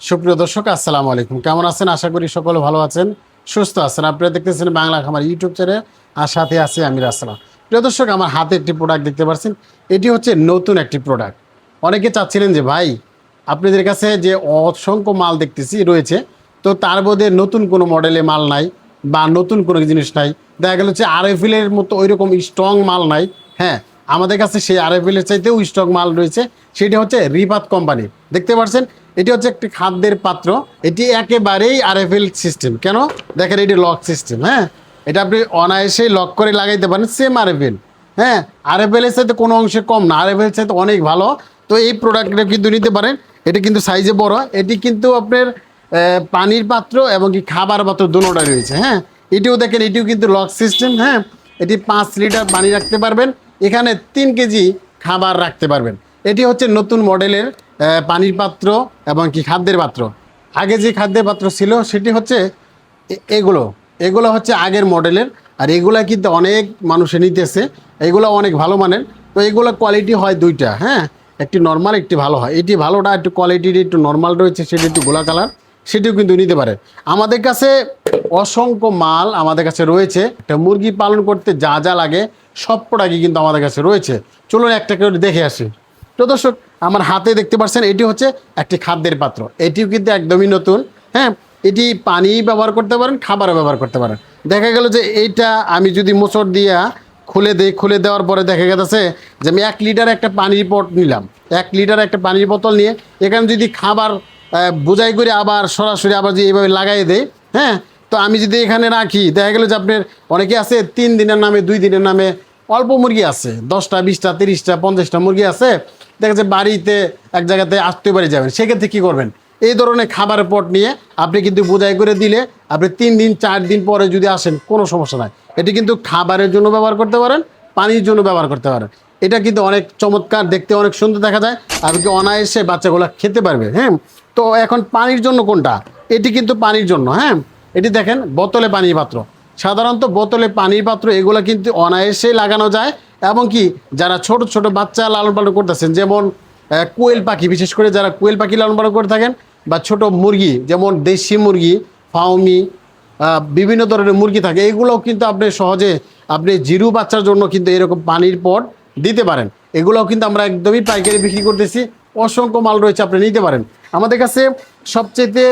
সুপ্রিয় দর্শক, আসসালামু আলাইকুম। কেমন আছেন? আশা করি সকলে ভালো আছেন, সুস্থ আছেন। আপনারা দেখতেছেন বাংলা খামার ইউটিউব চ্যানেল, আর সাথে আছি আমি রাসলাম প্রিয় দর্শক, আমার হাতে একটি প্রোডাক্ট দেখতে পাচ্ছেন। এটি হচ্ছে নতুন একটি প্রোডাক্ট অনেকে চাচ্ছিলেন যে, ভাই, আপনাদের কাছে যে অসংখ্য মাল দেখতেছি, রয়েছে, তো তার মধ্যে নতুন কোনো মডেলে মাল নাই বা নতুন কোনো জিনিস নাই। দেখা গেল হচ্ছে আর আরএফএলের মতো ওই রকম স্ট্রং মাল নাই। হ্যাঁ আমাদের কাছে সেই আরএফএলের চাইতেও স্টক মাল রয়েছে, সেটি হচ্ছে রিপাত কোম্পানির দেখতে পাচ্ছেন এটি হচ্ছে একটি খাদ্যের পাত্র। এটি একেবারেই আরএফএল সিস্টেম কেন? দেখেন এটি লক সিস্টেম হ্যাঁ? এটা আপনি অনায়াসেই লক করে লাগাইতে পারেন সেম আরএফএল হ্যাঁ? আরএফএল এর সাথে কোনো অংশে কম না আরএফএল সাথে অনেক ভালো। তো এই প্রোডাক্টটা কিন্তু নিতে পারেন। এটি কিন্তু সাইজে বড়। এটি কিন্তু আপনার পানির পাত্র এবং কি খাবার পাত্র দুটোটাই রয়েছে হ্যাঁ? এটিও দেখেন, এটিও কিন্তু লক সিস্টেম হ্যাঁ? এটি পাঁচ লিটার পানি রাখতে পারবেন। এখানে তিন কেজি খাবার রাখতে পারবেন। এটি হচ্ছে নতুন মডেলের পানির পাত্র এবং কি খাদ্যের পাত্র। আগে যে খাদ্যের পাত্র ছিল সেটি হচ্ছে এগুলো। এগুলো হচ্ছে আগের মডেলের, আর এগুলা কিন্তু অনেক মানুষে নিতেছে। এগুলো অনেক ভালো মানের। তো এগুলো কোয়ালিটি হয় দুইটা হ্যাঁ? একটি নর্মাল একটি ভালো হয়। এটি ভালোটা একটু কোয়ালিটির একটু নর্মাল রয়েছে, সেটি একটু গোলা কালার সেটিও কিন্তু নিতে পারে। আমাদের কাছে অসংখ্য মাল আমাদের কাছে রয়েছে। একটা মুরগি পালন করতে যা যা লাগে, সব প্রোডাক্টই কিন্তু আমাদের কাছে রয়েছে। চলুন একটা করে দেখে আসি। তো দর্শক, আমার হাতে দেখতে পাচ্ছেন, এটি হচ্ছে একটি খাদ্যের পাত্র। এটিও কিন্তু একদমই নতুন হ্যাঁ? এটি পানি ব্যবহার করতে পারেন, খাবারও ব্যবহার করতে পারেন। দেখা গেল যে এইটা আমি যদি মোচড় দিয়া খুলে দিই, খুলে দেওয়ার পরে দেখা গেছে যে আমি এক লিটার একটা পানির পট নিলাম। এক লিটার একটা পানির বোতল নিয়ে এখানে যদি খাবার বোঝাই করে আবার সরাসরি আবার যদি এইভাবে লাগাই দেয় হ্যাঁ? তো আমি যদি এখানে রাখি, দেখা গেলো যে আপনার অনেকে আছে, তিন দিনের নামে, দুই দিনের নামে অল্প মুরগি আছে, দশটা, বিশটা, তিরিশটা, পঞ্চাশটা মুরগি আছে, দেখা যাচ্ছে বাড়িতে এক জায়গাতে আত্মীয় বাড়ি যাবেন, সেক্ষেত্রে কী করবেন? এই ধরনের খাবারের পট নিয়ে আপনি কিন্তু বোঝাই করে দিলে আপনি তিন দিন, চার দিন পরে যদি আসেন, কোনো সমস্যা নাই। এটি কিন্তু খাবারের জন্য ব্যবহার করতে পারেন, পানির জন্য ব্যবহার করতে পারেন। এটা কিন্তু অনেক চমৎকার, দেখতে অনেক সুন্দর দেখা যায়। আর কি অনায়াসে বাচ্চাগুলো খেতে পারবে হ্যাঁ? তো এখন পানির জন্য কোনটা? এটি কিন্তু পানির জন্য হ্যাঁ? এটি দেখেন, বোতলে পানির পাত্র। সাধারণত বোতলে পানির পাত্র, এগুলো কিন্তু অনায়াসেই লাগানো যায় এবং কি, যারা ছোট ছোট বাচ্চা লালন পালন করতেছেন, যেমন কোয়েল পাখি, বিশেষ করে যারা কোয়েল পাখি লালন পালন করে থাকেন বা ছোট মুরগি, যেমন দেশি মুরগি, ফাউমি বিভিন্ন ধরনের মুরগি থাকে, এগুলোও কিন্তু আপনি সহজে, আপনি জিরু বাচ্চার জন্য কিন্তু এরকম পানির পট দিতে পারেন। এগুলোও কিন্তু আমরা একদমই পাইকারি বিক্রি করতেছি। অসংখ্য মাল রয়েছে, আপনি নিতে পারেন। আমাদের কাছে সবচেয়ে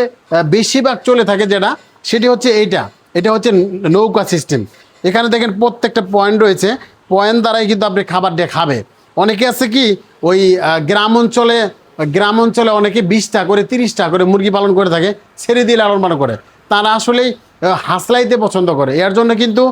বেশিরভাগ চলে থাকে যেটা, সেটি হচ্ছে এইটা। এটা হচ্ছে নৌকা সিস্টেম এখানে দেখেন প্রত্যেকটা পয়েন্ট রয়েছে। পয়েন্ট দ্বারাই কিন্তু আপনি খাবার দিয়ে খাবে। অনেকে আছে কি, ওই গ্রাম অঞ্চলে গ্রাম অঞ্চলে অনেকে বিশটা করে, তিরিশটা করে মুরগি পালন করে থাকে, ছেড়ে দিয়ে লালন পালন করে। তারা আসলেই হাসলাইতে পছন্দ করে। এর জন্য কিন্তু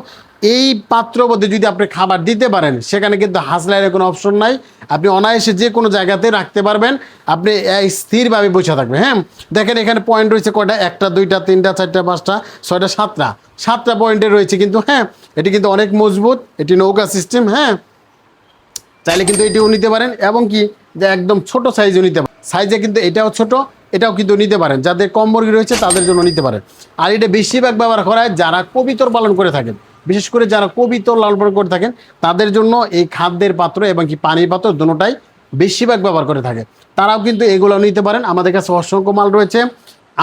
এই পাত্র মধ্যে যদি আপনি খাবার দিতে পারেন, সেখানে কিন্তু হাসলাইয়ের কোনো অপশন নাই। আপনি অনায়াসে যে কোনো জায়গাতে রাখতে পারবেন। আপনি স্থিরভাবে বসে থাকবেন হ্যাঁ? দেখেন এখানে পয়েন্ট রয়েছে কয়টা? একটা, দুইটা, তিনটা, চারটা, পাঁচটা, ছয়টা, সাতটা। সাতটা পয়েন্টে রয়েছে কিন্তু হ্যাঁ? এটি কিন্তু অনেক মজবুত। এটি নৌকা সিস্টেম হ্যাঁ? চাইলে কিন্তু এটিও নিতে পারেন। এবং কি? যে একদম ছোট সাইজও নিতে পারেন। সাইজে কিন্তু এটাও ছোট। এটাও কিন্তু নিতে পারেন। যাদের কম মুরগি রয়েছে, তাদের জন্য নিতে পারেন। আর এটা বেশিরভাগ ব্যবহার করা হয় যারা কবিতর পালন করে থাকেন। বিশেষ করে যারা কবিতর লালন পালন করে থাকেন, তাদের জন্য এই খাদ্যের পাত্র এবং কি পানির পাত্র দুটোটাই বেশিরভাগ ব্যবহার করে থাকে। তারাও কিন্তু এগুলো নিতে পারেন। আমাদের কাছে অসংখ্য মাল রয়েছে।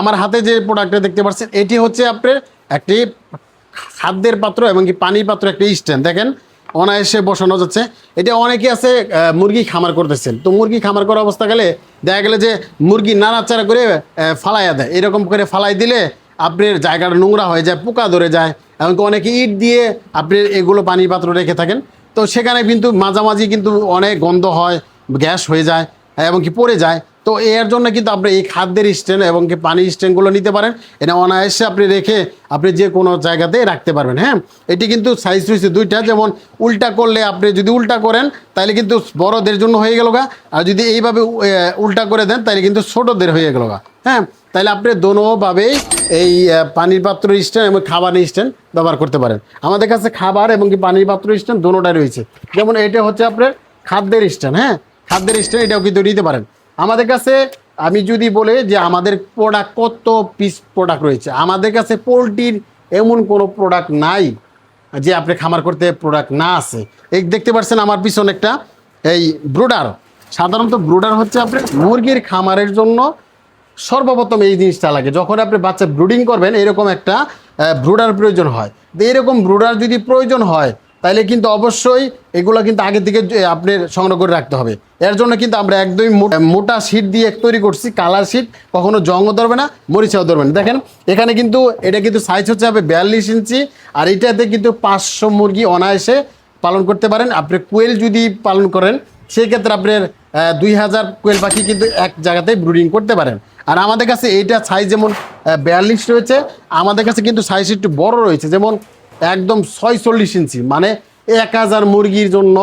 আমার হাতে যে প্রোডাক্টটা দেখতে পাচ্ছেন, এটি হচ্ছে আপনার একটি খাদ্যের পাত্র এবং কি পানির পাত্র, একটা স্ট্যান্ড দেখেন অনায়াসে বসানো যাচ্ছে। এটা অনেকে আছে মুরগি খামার করতেছেন। তো মুরগি খামার করা অবস্থা গেলে দেখা গেলে যে মুরগি নাড়াচাড়া করে ফালাইয়া দেয়। এরকম করে ফালাই দিলে আপনার জায়গাটা নোংরা হয়ে যায়, পোকা ধরে যায়। এমনকি অনেকে ইট দিয়ে আপনি এগুলো পানির পাত্র রেখে থাকেন। তো সেখানে কিন্তু মাঝামাঝি কিন্তু অনেক গন্ধ হয়, গ্যাস হয়ে যায়। এবং কি পড়ে যায়। তো এর জন্য কিন্তু আপনি এই খাদ্যের স্ট্যান্ড এবং কি পানির স্ট্যান্ডগুলো নিতে পারেন। এটা অনায়াসে আপনি রেখে আপনি যে কোনো জায়গাতে রাখতে পারবেন হ্যাঁ? এটি কিন্তু সাইজ রয়েছে দুইটা, যেমন উল্টা করলে আপনি যদি উল্টা করেন তাহলে কিন্তু বড়দের জন্য হয়ে গেল গা। আর যদি এইভাবে উল্টা করে দেন তাহলে কিন্তু ছোটদের হয়ে গেল গা হ্যাঁ? তাহলে আপনি দোনোভাবেই এই পানির পাত্র স্ট্যান্ড এবং খাবারের স্ট্যান্ড ব্যবহার করতে পারেন। আমাদের কাছে খাবার এবং কি পানির পাত্র স্ট্যান্ড দোনোটাই রয়েছে। যেমন এটা হচ্ছে আপনার খাদ্যের স্ট্যান্ড হ্যাঁ? খাদ্যের স্ট্যান্ড এটাও কিন্তু নিতে পারেন। আমাদের কাছে, আমি যদি বলে যে আমাদের প্রোডাক্ট কত পিস প্রোডাক্ট রয়েছে, আমাদের কাছে পোলট্রির এমন কোনো প্রোডাক্ট নাই যে আপনি খামার করতে প্রোডাক্ট না আছে। এই দেখতে পাচ্ছেন আমার পিছনে একটা, এই ব্রুডার সাধারণত ব্রুডার হচ্ছে আপনার মুরগির খামারের জন্য সর্বপ্রথম এই জিনিসটা লাগে। যখন আপনি বাচ্চা ব্রুডিং করবেন, এরকম একটা ব্রুডার প্রয়োজন হয়। এরকম ব্রুডার যদি প্রয়োজন হয় তাহলে কিন্তু অবশ্যই এগুলো কিন্তু আগে থেকে যে আপনি সংগ্রহ করে রাখতে হবে। এর জন্য কিন্তু আমরা একদমই মোটা শীট দিয়ে তৈরি করছি, কালার শীট। কখনো জংও ধরবে না, মরিচাও ধরবে না। দেখেন, এখানে কিন্তু, এটা কিন্তু সাইজ হচ্ছে হবে বিয়াল্লিশ ইঞ্চি, আর এটাতে কিন্তু পাঁচশো মুরগি অনায়াসে পালন করতে পারেন। আপনি কোয়েল যদি পালন করেন সেই ক্ষেত্রে আপনার দুই হাজার কোয়েল পাখি কিন্তু এক জায়গাতেই ব্রুডিং করতে পারেন। আর আমাদের কাছে এইটা সাইজ যেমন বিয়াল্লিশ রয়েছে, আমাদের কাছে কিন্তু সাইজ একটু বড় রয়েছে। যেমন একদম ছয়চল্লিশ ইঞ্চি মানে এক হাজার মুরগির জন্য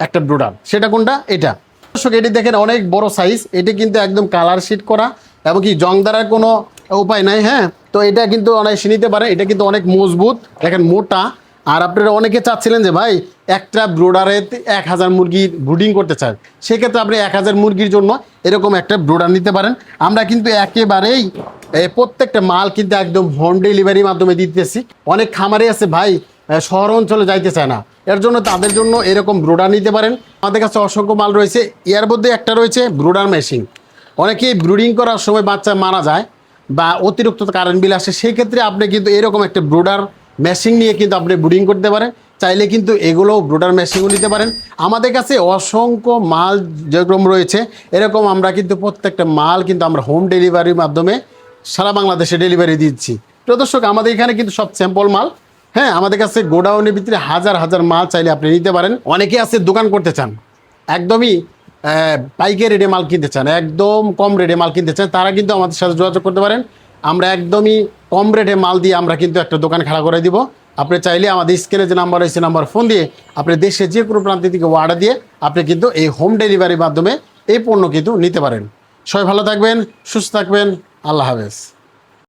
একটা ব্রুডার সেটা কোনটা? এটা। দর্শক, এটি দেখেন অনেক বড় সাইজ এটি কিন্তু একদম কালার শিট করা, এবং কি জং দ্বারার কোনো উপায় নাই হ্যাঁ? তো এটা কিন্তু অনায়াসে নিতে পারে, এটা কিন্তু অনেক মজবুত, দেখেন মোটা। আর আপনারা অনেকে চাচ্ছিলেন যে, ভাই, একটা ব্রোডারে এক হাজার মুরগি ব্রুডিং করতে চান সেক্ষেত্রে আপনি এক হাজার মুরগির জন্য এরকম একটা ব্রোডার নিতে পারেন। আমরা কিন্তু একেবারেই এ, প্রত্যেকটা মাল কিন্তু একদম হোম ডেলিভারির মাধ্যমে দিতেছি। অনেক খামারে আছে ভাই শহর অঞ্চলে যাইতে চায় না। এর জন্য তাদের জন্য এরকম ব্রোডার নিতে পারেন। আমাদের কাছে অসংখ্য মাল রয়েছে এর মধ্যে একটা রয়েছে ব্রোডার মেশিন অনেকেই ব্রুডিং করার সময় বাচ্চা মারা যায় বা অতিরিক্ত কারেন্ট বিল আসে সেই ক্ষেত্রে আপনি কিন্তু এরকম একটা ব্রুডার মেশিন নিয়ে কিন্তু আপনি ব্রুডিং করতে পারেন। চাইলে কিন্তু এগুলো ব্রুডার মেশিনও নিতে পারেন। আমাদের কাছে অসংখ্য মাল যেরকম রয়েছে এরকম আমরা কিন্তু প্রত্যেকটা মাল কিন্তু আমরা হোম ডেলিভারির মাধ্যমে সারা বাংলাদেশে ডেলিভারি দিচ্ছি। প্রিয় দর্শক আমাদের এখানে কিন্তু সব স্যাম্পল মাল। হ্যাঁ আমাদের কাছে গোডাউনের ভিতরে হাজার হাজার মাল চাইলে আপনি নিতে পারেন। অনেকে আছে দোকান করতে চান। একদমই আহ, পাইকারি রেটে মাল কিনতে চান একদম কম রেটে মাল কিনতে চান তারা কিন্তু আমাদের সাথে যোগাযোগ করতে পারেন। আমরা একদমই কম রেটে মাল দিয়ে আমরা কিন্তু একটা দোকান খাড়া করে দিব। আপনি চাইলে আমাদের স্ক্রিনে যে নাম্বার রয়েছে নাম্বার ফোন দিয়ে আপনি দেশে যে কোনো প্রান্ত থেকে অর্ডার দিয়ে আপনি কিন্তু এই হোম ডেলিভারির মাধ্যমে এই পণ্য কিন্তু নিতে পারেন। সবাই ভালো থাকবেন সুস্থ থাকবেন। আল্লাহ হাফেজ।